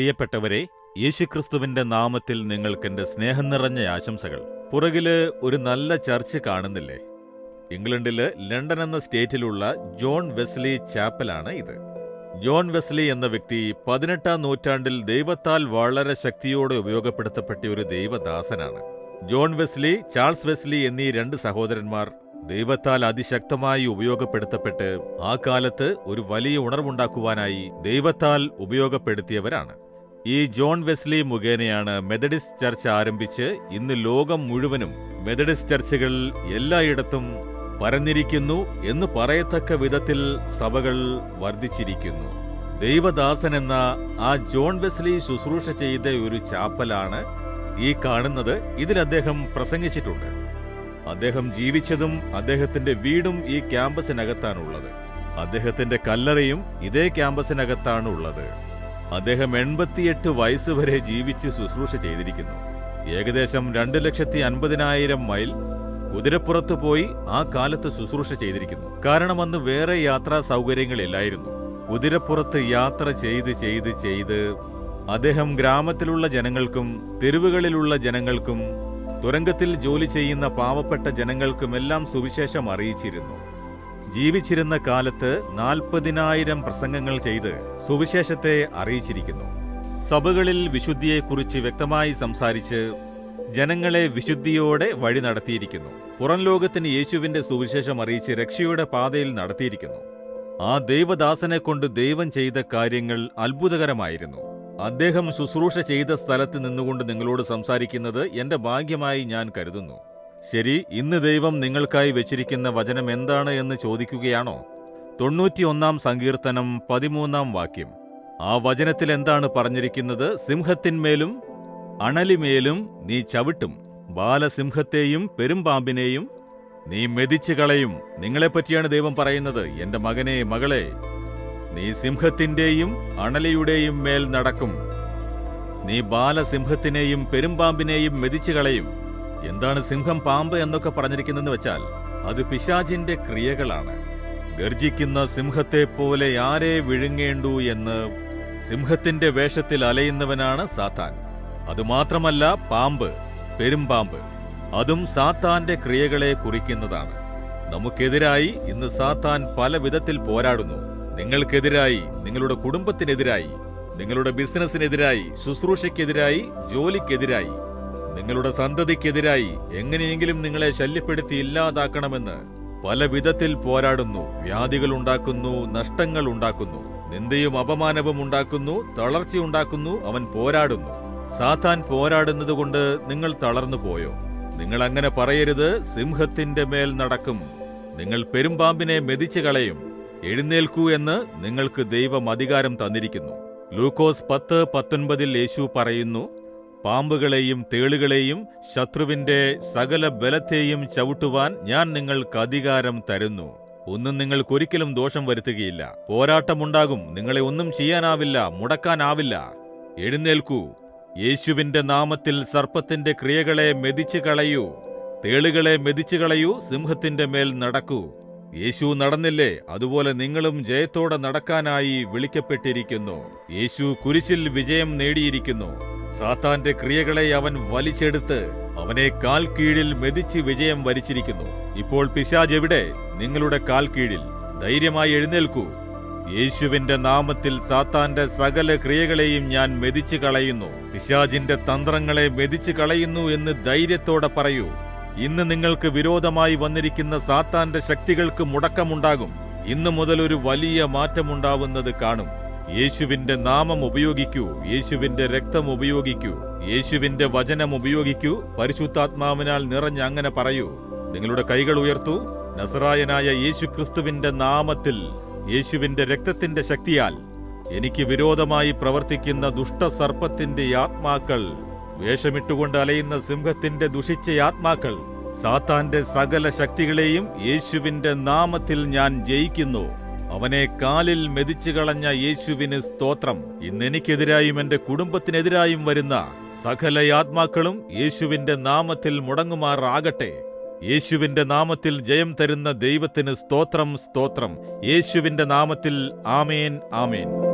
പ്രിയപ്പെട്ടവരെ യേശുക്രിസ്തുവിന്റെ നാമത്തിൽ നിങ്ങൾക്കെന്റെ സ്നേഹം നിറഞ്ഞ ആശംസകൾ. പുറകിൽ ഒരു നല്ല ചർച്ച് കാണുന്നില്ലേ? ഇംഗ്ലണ്ടിൽ ലണ്ടൻ എന്ന സ്റ്റേറ്റിലുള്ള ജോൺ വെസ്ലി ചാപ്പലാണ് ഇത്. ജോൺ വെസ്ലി എന്ന വ്യക്തി പതിനെട്ടാം നൂറ്റാണ്ടിൽ ദൈവത്താൽ വളരെ ശക്തിയോടെ ഉപയോഗപ്പെടുത്തപ്പെട്ട ഒരു ദൈവദാസനാണ്. ജോൺ വെസ്ലി ചാൾസ് വെസ്ലി എന്നീ രണ്ട് സഹോദരന്മാർ ദൈവത്താൽ അതിശക്തമായി ഉപയോഗപ്പെടുത്തപ്പെട്ട് ആ കാലത്ത് ഒരു വലിയ ഉണർവുണ്ടാക്കുവാനായി ദൈവത്താൽ ഉപയോഗപ്പെടുത്തിയവരാണ്. ഈ ജോൺ വെസ്ലി മുഖേനയാണ് മെതഡിസ്റ്റ് ചർച്ച് ആരംഭിച്ച് ഇന്ന് ലോകം മുഴുവനും മെതഡിസ്റ്റ് ചർച്ചുകൾ എല്ലായിടത്തും പരന്നിരിക്കുന്നു എന്ന് പറയത്തക്ക വിധത്തിൽ സഭകൾ വർദ്ധിച്ചിരിക്കുന്നു. ദൈവദാസൻ എന്ന ആ ജോൺ വെസ്ലി ശുശ്രൂഷ ചെയ്ത ഒരു ചാപ്പലാണ് ഈ കാണുന്നത്. ഇതിൽ അദ്ദേഹം പ്രസംഗിച്ചിട്ടുണ്ട്. അദ്ദേഹം ജീവിച്ചതും അദ്ദേഹത്തിന്റെ വീടും ഈ ക്യാമ്പസിനകത്താണുള്ളത്. അദ്ദേഹത്തിന്റെ കല്ലറയും ഇതേ ക്യാമ്പസിനകത്താണ് ഉള്ളത് അദ്ദേഹം എൺപത്തിയെട്ട് വയസ്സുവരെ ജീവിച്ച് ശുശ്രൂഷ ചെയ്തിരിക്കുന്നു. ഏകദേശം രണ്ട് ലക്ഷത്തി അൻപതിനായിരം മൈൽ കുതിരപ്പുറത്ത് പോയി ആ കാലത്ത് ശുശ്രൂഷ ചെയ്തിരിക്കുന്നു. കാരണം അന്ന് വേറെ യാത്രാ സൗകര്യങ്ങളില്ലായിരുന്നു. കുതിരപ്പുറത്ത് യാത്ര ചെയ്ത് ചെയ്ത് ചെയ്ത് അദ്ദേഹം ഗ്രാമത്തിലുള്ള ജനങ്ങൾക്കും തെരുവുകളിലുള്ള ജനങ്ങൾക്കും തുരങ്കത്തിൽ ജോലി ചെയ്യുന്ന പാവപ്പെട്ട ജനങ്ങൾക്കുമെല്ലാം സുവിശേഷം അറിയിച്ചിരുന്നു. ജീവിച്ചിരുന്ന കാലത്ത് നാൽപ്പതിനായിരം പ്രസംഗങ്ങൾ ചെയ്ത് സുവിശേഷത്തെ അറിയിച്ചിരിക്കുന്നു. സഭകളിൽ വിശുദ്ധിയെക്കുറിച്ച് വ്യക്തമായി സംസാരിച്ച് ജനങ്ങളെ വിശുദ്ധിയോടെ വഴി നടത്തിയിരിക്കുന്നു. പുറം ലോകത്തിന് യേശുവിന്റെ സുവിശേഷം അറിയിച്ച് രക്ഷയുടെ പാതയിൽ നടത്തിയിരിക്കുന്നു. ആ ദൈവദാസനെ കൊണ്ട് ദൈവം ചെയ്ത കാര്യങ്ങൾ അത്ഭുതകരമായിരുന്നു. അദ്ദേഹം ശുശ്രൂഷ ചെയ്ത സ്ഥലത്ത് നിന്നുകൊണ്ട് നിങ്ങളോട് സംസാരിക്കുന്നത് എന്റെ ഭാഗ്യമായി ഞാൻ കരുതുന്നു. ശരി ഇന്ന് ദൈവം നിങ്ങൾക്കായി വെച്ചിരിക്കുന്ന വചനം എന്താണ് എന്ന് ചോദിക്കുകയാണോ? തൊണ്ണൂറ്റിയൊന്നാം സങ്കീർത്തനം പതിമൂന്നാം വാക്യം. ആ വചനത്തിൽ എന്താണ് പറഞ്ഞിരിക്കുന്നത്? സിംഹത്തിന്മേലും അണലിമേലും നീ ചവിട്ടും. ബാലസിംഹത്തെയും പെരുമ്പാമ്പിനെയും നീ മെതിച്ചു കളയും നിങ്ങളെപ്പറ്റിയാണ് ദൈവം പറയുന്നത്. എന്റെ മകനെ മകളെ നീ സിംഹത്തിന്റെയും അണലിയുടെയും മേൽ നടക്കും. നീ ബാലസിംഹത്തിനെയും പെരുമ്പാമ്പിനെയും മെതിച്ചു കളയും എന്താണ് സിംഹം പാമ്പ് എന്നൊക്കെ പറഞ്ഞിരിക്കുന്നതെന്ന് വെച്ചാൽ അത് പിശാചിന്റെ ക്രിയകളാണ്. ഗർജിക്കുന്ന സിംഹത്തെ പോലെ ആരെ വിഴുങ്ങേണ്ടു എന്ന് സിംഹത്തിന്റെ വേഷത്തിൽ അലയുന്നവനാണ് സാത്താൻ. അതുമാത്രമല്ല പാമ്പ് പെരുമ്പാമ്പ് അതും സാത്താന്റെ ക്രിയകളെ കുറിക്കുന്നതാണ്. നമുക്കെതിരായി ഇന്ന് സാത്താൻ പല വിധത്തിൽ പോരാടുന്നു. നിങ്ങൾക്കെതിരായി നിങ്ങളുടെ കുടുംബത്തിനെതിരായി നിങ്ങളുടെ ബിസിനസ്സിനെതിരായി ശുശ്രൂഷയ്ക്കെതിരായി ജോലിക്കെതിരായി നിങ്ങളുടെ സന്തതിക്കെതിരായി എങ്ങനെയെങ്കിലും നിങ്ങളെ ശല്യപ്പെടുത്തി ഇല്ലാതാക്കണമെന്ന് പല വിധത്തിൽ പോരാടുന്നു. വ്യാധികൾ ഉണ്ടാക്കുന്നു നഷ്ടങ്ങൾ ഉണ്ടാക്കുന്നു. നിന്ദയും അപമാനവും ഉണ്ടാക്കുന്നു തളർച്ചയുണ്ടാക്കുന്നു അവൻ പോരാടുന്നു. സാത്താൻ പോരാടുന്നതുകൊണ്ട് നിങ്ങൾ തളർന്നു പോയോ? നിങ്ങൾ അങ്ങനെ പറയരുത് സിംഹത്തിന്റെ മേൽ നടക്കും. നിങ്ങൾ പെരുമ്പാമ്പിനെ മെതിച്ചു കളയും. എഴുന്നേൽക്കൂ എന്ന് നിങ്ങൾക്ക് ദൈവം അധികാരം തന്നിരിക്കുന്നു. ലൂക്കോസ് പത്ത് പത്തൊൻപതിൽ യേശു പറയുന്നു പാമ്പുകളെയും തേളുകളെയും ശത്രുവിന്റെ സകല ബലത്തെയും ചവിട്ടുവാൻ ഞാൻ നിങ്ങൾക്ക് അധികാരം തരുന്നു. ഒന്നും നിങ്ങൾക്കൊരിക്കലും ദോഷം വരുത്തുകയില്ല. പോരാട്ടമുണ്ടാകും. നിങ്ങളെ ഒന്നും ചെയ്യാനാവില്ല. മുടക്കാനാവില്ല. എഴുന്നേൽക്കൂ. യേശുവിന്റെ നാമത്തിൽ സർപ്പത്തിന്റെ ക്രിയകളെ മെതിച്ചു കളയൂ. തേളുകളെ മെതിച്ചു കളയൂ. സിംഹത്തിന്റെ മേൽ നടക്കൂ. യേശു നടന്നില്ലേ? അതുപോലെ നിങ്ങളും ജയത്തോടെ നടക്കാനായി വിളിക്കപ്പെട്ടിരിക്കുന്നു. യേശു കുരിശിൽ വിജയം നേടിയിരിക്കുന്നു. സാത്താന്റെ ക്രിയകളെ അവൻ വലിച്ചെടുത്ത് അവനെ കാൽ കീഴിൽ മെതിച്ച് വിജയം വരിച്ചിരിക്കുന്നു. ഇപ്പോൾ പിശാജ് എവിടെ? നിങ്ങളുടെ കാൽ കീഴിൽ. ധൈര്യമായി എഴുന്നേൽക്കൂ. യേശുവിന്റെ നാമത്തിൽ സാത്താന്റെ സകല ക്രിയകളെയും ഞാൻ മെതിച്ചു കളയുന്നു. പിശാജിന്റെ തന്ത്രങ്ങളെ മെതിച്ചു കളയുന്നു എന്ന് ധൈര്യത്തോടെ പറയൂ. ഇന്ന് നിങ്ങൾക്ക് വിരോധമായി വന്നിരിക്കുന്ന സാത്താന്റെ ശക്തികൾക്ക് മുടക്കമുണ്ടാകും. ഇന്നു മുതൽ ഒരു വലിയ മാറ്റമുണ്ടാവുന്നത് കാണും. യേശുവിന്റെ നാമം ഉപയോഗിക്കൂ യേശുവിന്റെ രക്തം ഉപയോഗിക്കൂ യേശുവിന്റെ വചനം ഉപയോഗിക്കൂ പരിശുദ്ധാത്മാവിനാൽ നിറഞ്ഞ് അങ്ങനെ പറയൂ. നിങ്ങളുടെ കൈകൾ ഉയർത്തു. നസറായനായ യേശു ക്രിസ്തുവിന്റെ നാമത്തിൽ യേശുവിന്റെ രക്തത്തിന്റെ ശക്തിയാൽ എനിക്ക് വിരോധമായി പ്രവർത്തിക്കുന്ന ദുഷ്ടസർപ്പത്തിന്റെ ആത്മാക്കൾ വേഷമിട്ടുകൊണ്ട് അലയുന്ന സിംഹത്തിന്റെ ദുഷിച്ച ആത്മാക്കൾ സാത്താന്റെ സകല ശക്തികളെയും യേശുവിന്റെ നാമത്തിൽ ഞാൻ ജയിക്കുന്നു. അവനെ കാലിൽ മെതിച്ചു കളഞ്ഞ യേശുവിന് സ്തോത്രം. ഇന്നെനിക്കെതിരായും എന്റെ കുടുംബത്തിനെതിരായും വരുന്ന സകല ആത്മാക്കളും യേശുവിന്റെ നാമത്തിൽ മുടങ്ങുമാറാകട്ടെ. യേശുവിന്റെ നാമത്തിൽ ജയം തരുന്ന ദൈവത്തിന് സ്തോത്രം സ്തോത്രം. യേശുവിന്റെ നാമത്തിൽ ആമേൻ ആമേൻ.